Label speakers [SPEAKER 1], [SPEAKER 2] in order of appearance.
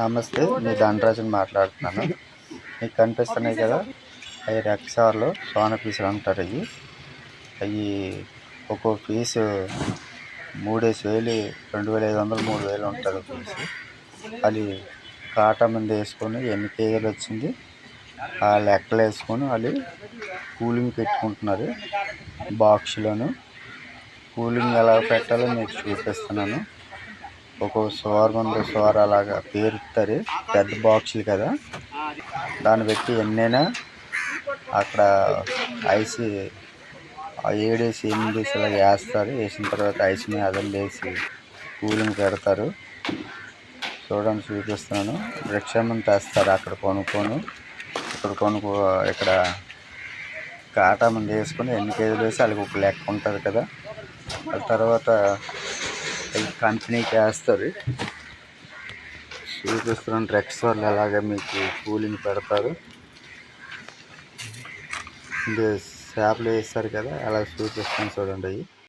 [SPEAKER 1] నమస్తే మీ ధనరాజుని మాట్లాడుతున్నాను. మీకు కనిపిస్తున్నాయి కదా అవి రెక్సార్లు సోన పీసులు అంటారు అవి అవి ఒక్కో పీసు మూడేసి వేలు రెండు వేల ఐదు వందలు మూడు వేలు ఉంటుంది ఒక పీసు. అది కాటా మీద వేసుకొని ఎన్ని కేజీలు వచ్చింది. ఆ లెక్కలు వేసుకొని వాళ్ళు కూలింగ్ పెట్టుకుంటున్నారు బాక్స్లోను. కూలింగ్ ఎలా పెట్టాలో మీకు చూపిస్తున్నాను. ఒక్కొక్క సోర్ ముందు సోర్ అలాగా పేరుతారు పెద్ద బాక్సులు కదా. దాన్ని పెట్టి ఎన్నైనా అక్కడ ఐసి ఏడేసి ఎనిమిది వేసి అలా వేస్తారు. వేసిన తర్వాత ఐస్ మీద అదం కూలింగ్ పెడతారు. చూడండి చూపిస్తున్నాను. రిక్షా తెస్తారు అక్కడ కొనుక్కొని. ఇక్కడ కొనుక్కో ఇక్కడ కాటా మీద వేసుకొని ఎన్ని కేజీలు వేసి వాళ్ళకి ఒక లెక్క ఉంటుంది కదా. తర్వాత కంపెనీకి వేస్తారు చూపిస్తున్నాను డ్రగ్స్ వాళ్ళు ఎలాగ మీకు కూలింగ్ పెడతారు. ఇది చేపలు వేస్తారు కదా అలా చూపిస్తాను చూడండి అవి.